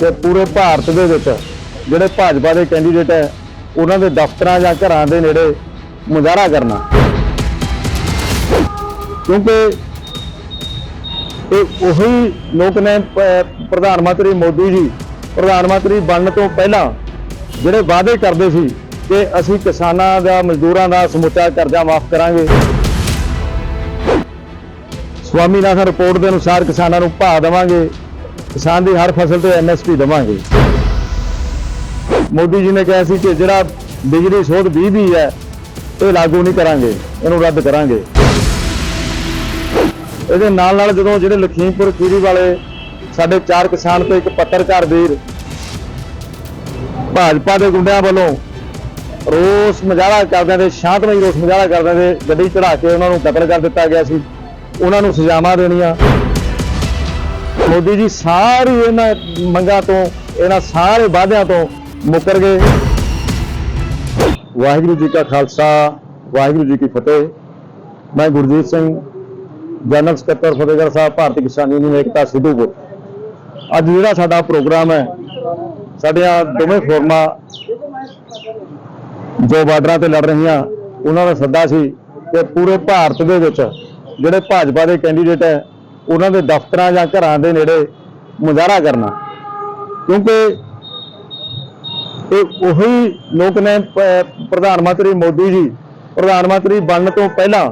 ਕਿ ਪੂਰੇ ਭਾਰਤ ਦੇ ਵਿੱਚ ਜਿਹੜੇ ਭਾਜਪਾ ਦੇ ਕੈਂਡੀਡੇਟ ਹੈ, ਉਹਨਾਂ ਦੇ ਦਫ਼ਤਰਾਂ ਜਾਂ ਘਰਾਂ ਦੇ ਨੇੜੇ ਮੁਜ਼ਾਹਰਾ ਕਰਨਾ। ਕਿਉਂਕਿ ਇਹ ਉਹੀ ਲੋਕ ਨੇ ਪ੍ਰਧਾਨ ਮੰਤਰੀ ਮੋਦੀ ਜੀ, ਪ੍ਰਧਾਨ ਮੰਤਰੀ ਬਣਨ ਤੋਂ ਪਹਿਲਾਂ ਜਿਹੜੇ ਵਾਅਦੇ ਕਰਦੇ ਸੀ ਕਿ ਅਸੀਂ ਕਿਸਾਨਾਂ ਦਾ, ਮਜ਼ਦੂਰਾਂ ਦਾ ਸਮੁੱਚਾ ਕਰਜ਼ਾ ਮਾਫ ਕਰਾਂਗੇ। ਸਵਾਮੀਨਾਥਨ ਰਿਪੋਰਟ ਦੇ ਅਨੁਸਾਰ ਕਿਸਾਨਾਂ ਨੂੰ ਭਾਅ ਦੇਵਾਂਗੇ। ਕਿਸਾਨ ਦੀ ਹਰ ਫਸਲ ਤੇ ਐਮਐਸਪੀ ਦੇਵਾਂਗੇ। ਮੋਦੀ ਜੀ ਨੇ ਕਿਹਾ ਸੀ ਕਿ ਜਿਹੜਾ ਬਿਜਲੀ ਸੋਧ 20 ਵੀ ਹੈ, ਇਹ ਲਾਗੂ ਨਹੀਂ ਕਰਾਂਗੇ, ਇਹਨੂੰ ਰੱਦ ਕਰਾਂਗੇ। ਇਹਦੇ ਨਾਲ ਨਾਲ ਜਦੋਂ ਜਿਹੜੇ ਲਖੀਮਪੁਰ, ਖੀਰੀ ਵਾਲੇ ਸਾਡੇ ਚਾਰ ਕਿਸਾਨ ਤੇ ਇੱਕ ਪੱਤਰਕਾਰ ਵੀਰ ਭਾਜਪਾ ਦੇ ਗੁੰਡਿਆਂ ਵੱਲੋਂ ਰੋਸ ਮੁਜ਼ਾਹਰਾ ਕਰਦਿਆਂ ਦੇ, ਸ਼ਾਂਤਮਈ ਰੋਸ ਮੁਜ਼ਾਹਰਾ ਕਰਦਿਆਂ ਦੇ ਗੱਡੀ ਚੜਾ ਕੇ ਉਹਨਾਂ ਨੂੰ ਕਤਲ ਕਰ ਦਿੱਤਾ ਗਿਆ ਸੀ। ਉਹਨਾਂ ਨੂੰ ਸਜ਼ਾਵਾਂ ਦੇਣੀਆਂ। ਮੋਦੀ ਜੀ ਸਾਰੀ ਇਹਨਾਂ ਮੰਗਾਂ ਤੋਂ, ਇਹਨਾਂ ਸਾਰੇ ਵਾਅਦਿਆਂ ਤੋਂ ਮੁੱਕਰ ਗਏ। ਵਾਹਿਗੁਰੂ ਜੀ ਕਾ ਖਾਲਸਾ, ਵਾਹਿਗੁਰੂ ਜੀ ਕੀ ਫਤਿਹ। ਮੈਂ ਗੁਰਜੀਤ ਸਿੰਘ, ਜਨਰਲ ਸਕੱਤਰ ਫਤਿਹਗੜ੍ਹ ਸਾਹਿਬ, ਭਾਰਤੀ ਕਿਸਾਨ ਯੂਨੀਅਨ, ਏਕਤਾ ਸਿੱਧੂਪੁਰ। ਅੱਜ ਜਿਹੜਾ ਸਾਡਾ ਪ੍ਰੋਗਰਾਮ ਹੈ, ਸਾਡੀਆਂ ਦੋਵੇਂ ਫੋਰਮਾਂ ਜੋ ਬਾਰਡਰਾਂ ਤੇ ਲੜ ਰਹੀਆਂ, ਉਹਨਾਂ ਦਾ ਸੱਦਾ ਸੀ ਕਿ ਪੂਰੇ ਭਾਰਤ ਦੇ ਵਿੱਚ ਜਿਹੜੇ ਭਾਜਪਾ ਦੇ ਕੈਂਡੀਡੇਟ ਹੈ ਉਹਨਾਂ ਦੇ ਦਫ਼ਤਰਾਂ ਜਾਂ ਘਰਾਂ ਦੇ ਨੇੜੇ ਮੁਜ਼ਾਹਰਾ ਕਰਨਾ। ਕਿਉਂਕਿ ਇਹ ਉਹੀ ਲੋਕ ਨੇ ਪ੍ਰਧਾਨ ਮੰਤਰੀ ਮੋਦੀ ਜੀ, ਪ੍ਰਧਾਨ ਮੰਤਰੀ ਬਣਨ ਤੋਂ ਪਹਿਲਾਂ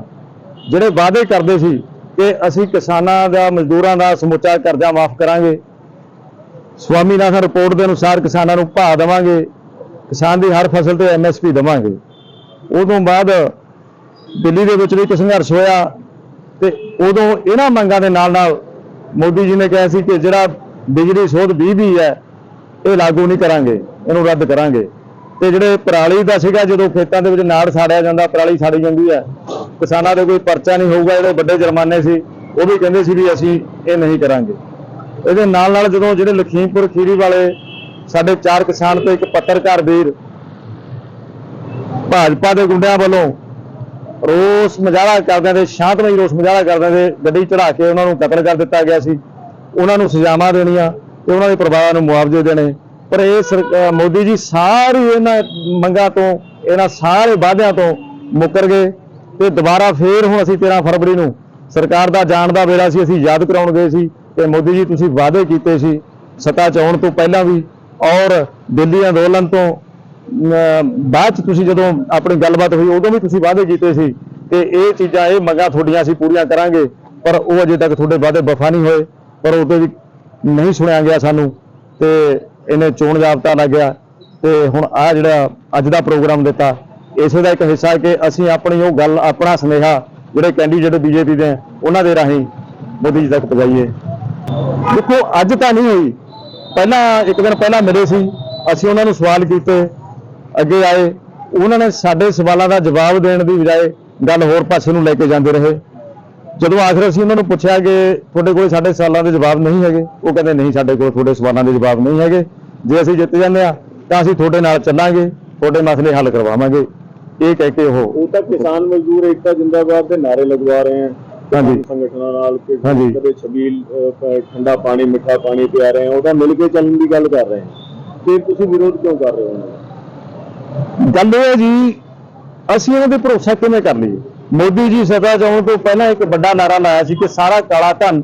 ਜਿਹੜੇ ਵਾਅਦੇ ਕਰਦੇ ਸੀ ਕਿ ਅਸੀਂ ਕਿਸਾਨਾਂ ਦਾ, ਮਜ਼ਦੂਰਾਂ ਦਾ ਸਮੁੱਚਾ ਕਰਜ਼ਾ ਮਾਫ ਕਰਾਂਗੇ। ਸਵਾਮੀਨਾਥਨ ਰਿਪੋਰਟ ਦੇ ਅਨੁਸਾਰ ਕਿਸਾਨਾਂ ਨੂੰ ਭਾਅ ਦੇਵਾਂਗੇ। ਕਿਸਾਨ ਦੀ ਹਰ ਫਸਲ ਤੇ ਐਮਐਸਪੀ ਦੇਵਾਂਗੇ। ਉਦੋਂ ਬਾਅਦ ਦਿੱਲੀ ਦੇ ਵਿੱਚ ਵੀ ਇੱਕ ਸੰਘਰਸ਼ ਹੋਇਆ। ਤੇ ਉਦੋਂ ਇਹਨਾਂ ਮੰਗਾਂ ਦੇ ਨਾਲ ਨਾਲ ਮੋਦੀ ਜੀ ਨੇ ਕਿਹਾ ਸੀ ਕਿ ਜਿਹੜਾ ਬਿਜਲੀ ਸੋਧ 20 ਵੀ ਹੈ, ਇਹ ਲਾਗੂ ਨਹੀਂ ਕਰਾਂਗੇ, ਇਹਨੂੰ ਰੱਦ ਕਰਾਂਗੇ। ਤੇ ਜਿਹੜੇ ਪਰਾਲੀ ਦਾ ਸੀਗਾ, ਜਦੋਂ ਖੇਤਾਂ ਦੇ ਵਿੱਚ ਨਾੜ ਸਾੜਿਆ ਜਾਂਦਾ, ਪਰਾਲੀ ਸਾੜੀ ਜਾਂਦੀ ਹੈ, ਕਿਸਾਨਾਂ ਦੇ ਕੋਈ ਪਰਚਾ ਨਹੀਂ ਹੋਊਗਾ, ਜਿਹੜੇ ਵੱਡੇ ਜੁਰਮਾਨੇ ਸੀ, ਉਹ ਵੀ ਕਹਿੰਦੇ ਸੀ ਵੀ ਅਸੀਂ ਇਹ ਨਹੀਂ ਕਰਾਂਗੇ। ਇਹਦੇ ਨਾਲ ਨਾਲ ਜਦੋਂ ਜਿਹੜੇ ਲਖੀਮਪੁਰ ਖੀਰੀ ਵਾਲੇ, ਸਾਡੇ ਚਾਰ ਕਿਸਾਨ ਤੇ ਇੱਕ ਪੱਤਰਕਾਰ ਵੀਰ, ਭਾਜਪਾ ਦੇ ਗੁੰਡਿਆਂ ਵੱਲੋਂ ਰੋਸ ਮੁਜ਼ਾਹਰਾ ਕਰਦਿਆਂ ਦੇ, ਸ਼ਾਂਤਮਈ ਰੋਸ ਮੁਜ਼ਾਹਰਾ ਕਰਦਿਆਂ ਦੇ ਗੱਡੀ ਚੜਾ ਕੇ ਉਹਨਾਂ ਨੂੰ ਕਤਲ ਕਰ ਦਿੱਤਾ ਗਿਆ ਸੀ। ਉਹਨਾਂ ਨੂੰ ਸਜ਼ਾਵਾਂ ਦੇਣੀਆਂ ਤੇ ਉਹਨਾਂ ਦੇ ਪਰਿਵਾਰਾਂ ਨੂੰ ਮੁਆਵਜ਼ੇ ਦੇਣੇ। ਪਰ ਇਹ ਸਰਕ- ਮੋਦੀ ਜੀ ਸਾਰੀ ਇਹਨਾਂ ਮੰਗਾਂ ਤੋਂ, ਇਹਨਾਂ ਸਾਰੇ ਵਾਅਦਿਆਂ ਤੋਂ ਮੁੱਕਰ ਗਏ ਤੇ ਦੁਬਾਰਾ ਫੇਰ ਹੁਣ ਅਸੀਂ 13 ਫਰਵਰੀ ਨੂੰ ਸਰਕਾਰ ਦਾ ਜਾਣ ਦਾ ਵੇਲਾ ਸੀ, ਅਸੀਂ ਯਾਦ ਕਰਾਉਣ ਗਏ ਸੀ ਕਿ ਮੋਦੀ ਜੀ ਤੁਸੀਂ ਵਾਅਦੇ ਕੀਤੇ ਸੀ ਸੱਤਾ ਚ ਆਉਣ ਤੋਂ ਪਹਿਲਾਂ ਵੀ ਔਰ ਦਿੱਲੀ ਅੰਦੋਲਨ ਤੋਂ ਬਾਅਦ ਚ ਤੁਸੀਂ ਜਦੋਂ ਆਪਣੀ ਗੱਲਬਾਤ ਹੋਈ, ਉਦੋਂ ਵੀ ਤੁਸੀਂ ਵਾਅਦੇ ਕੀਤੇ ਸੀ ਕਿ ਇਹ ਚੀਜ਼ਾਂ, ਇਹ ਮੰਗਾਂ ਤੁਹਾਡੀਆਂ ਅਸੀਂ ਪੂਰੀਆਂ ਕਰਾਂਗੇ, ਪਰ ਉਹ ਅਜੇ ਤੱਕ ਤੁਹਾਡੇ ਵਾਅਦੇ ਵਫਾ ਨਹੀਂ ਹੋਏ, ਪਰ ਉਦੋਂ ਵੀ ਨਹੀਂ ਸੁਣਿਆ ਗਿਆ ਸਾਨੂੰ ਤੇ ਇਹਨੇ ਚੋਣ ਜਾਬਤਾ ਲੱਗਿਆ ਤੇ ਹੁਣ ਆ ਜਿਹੜਾ ਅੱਜ ਦਾ ਪ੍ਰੋਗਰਾਮ ਦਿੱਤਾ, ਇਸੇ ਦਾ ਇੱਕ ਹਿੱਸਾ ਹੈ ਕਿ ਅਸੀਂ ਆਪਣੀ ਉਹ ਗੱਲ, ਆਪਣਾ ਸੁਨੇਹਾ ਜਿਹੜੇ ਕੈਂਡੀਡੇਟ ਬੀਜੇਪੀ ਦੇ ਉਹਨਾਂ ਦੇ ਰਾਹੀਂ ਮੋਦੀ ਜੀ ਤੱਕ ਪਹੁੰਚਾਈਏ। ਦੇਖੋ, ਅੱਜ ਤਾਂ ਨਹੀਂ ਹੋਈ। ਪਹਿਲਾਂ, ਇੱਕ ਦਿਨ ਪਹਿਲਾਂ ਮਿਲੇ ਸੀ, ਅਸੀਂ ਉਹਨਾਂ ਨੂੰ ਸਵਾਲ ਕੀਤੇ ਅੱਗੇ ਆਏ ਉਹਨਾਂ ਨੇ ਸਾਡੇ ਸਵਾਲਾਂ ਦਾ ਜਵਾਬ ਦੇਣ ਦੀ ਬਜਾਏ ਗੱਲ ਹੋਰ ਪਾਸੇ ਨੂੰ ਲੈ ਕੇ ਜਾਂਦੇ ਰਹੇ ਜਦੋਂ ਆਖਰ ਅਸੀਂ ਉਹਨਾਂ ਨੂੰ ਪੁੱਛਿਆ ਕਿ ਤੁਹਾਡੇ ਕੋਲ ਸਾਡੇ ਸਵਾਲਾਂ ਦੇ ਜਵਾਬ ਨਹੀਂ ਹੈਗੇ ਉਹ ਕਹਿੰਦੇ ਨਹੀਂ ਸਾਡੇ ਕੋਲ ਤੁਹਾਡੇ ਸਵਾਲਾਂ ਦੇ ਜਵਾਬ ਨਹੀਂ ਹੈਗੇ ਜੇ ਅਸੀਂ ਜਿੱਤ ਜਾਂਦੇ ਆ ਤਾਂ ਅਸੀਂ ਤੁਹਾਡੇ ਨਾਲ ਚੱਲਾਂਗੇ ਤੁਹਾਡੇ ਮਸਲੇ ਹੱਲ ਕਰਵਾਵਾਂਗੇ ਇਹ ਕਹਿ ਕੇ ਉਹ ਉਹ ਤਾਂ ਕਿਸਾਨ ਮਜ਼ਦੂਰ ਏਕਤਾ ਜਿੰਦਾਬਾਦ ਦੇ ਨਾਰੇ ਲਗਵਾ ਰਹੇ ਹਨ ਹਾਂਜੀ। ਸੰਗਠਨਾਂ ਨਾਲ ਕਿ ਹਾਂਜੀ। ਕਦੇ ਛਬੀਲ ਠੰਡਾ ਪਾਣੀ ਮਿੱਠਾ ਪਾਣੀ ਪਿਆ ਰਹੇ ਹਨ ਉਹਦਾ ਮਿਲ ਕੇ ਚੱਲਣ ਦੀ ਗੱਲ ਕਰ ਰਹੇ ਹਨ ਤੇ ਤੁਸੀਂ ਵਿਰੋਧ ਕਿਉਂ ਕਰ ਰਹੇ ਹੋ? ਗੱਲ ਇਹ ਹੈ ਜੀ, ਅਸੀਂ ਉਹਨਾਂ ਤੇ ਭਰੋਸਾ ਕਿਵੇਂ ਕਰ ਲਈਏ? ਮੋਦੀ ਜੀ ਸਦਾ ਜਾਣ ਤੋਂ ਪਹਿਲਾਂ ਇੱਕ ਵੱਡਾ ਨਾਰਾ ਲਾਇਆ ਸੀ ਕਿ ਸਾਰਾ ਕਾਲਾ ਧਨ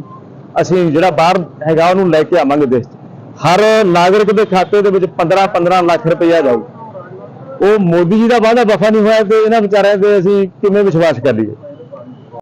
ਅਸੀਂ ਜਿਹੜਾ ਬਾਹਰ ਹੈਗਾ ਉਹਨੂੰ ਲੈ ਕੇ ਆਵਾਂਗੇ ਦੇਸ਼ ਹਰ ਨਾਗਰਿਕ ਦੇ ਖਾਤੇ ਦੇ ਵਿੱਚ 15 15 ਲੱਖ ਰੁਪਇਆ ਜਾਊ। ਉਹ ਮੋਦੀ ਜੀ ਦਾ ਵਾਅਦਾ ਵਫਾ ਨਹੀਂ ਹੋਇਆ ਤੇ ਇਹਨਾਂ ਵਿਚਾਰਿਆਂ ਤੇ ਅਸੀਂ ਕਿਵੇਂ ਵਿਸ਼ਵਾਸ ਕਰ ਲਈਏ?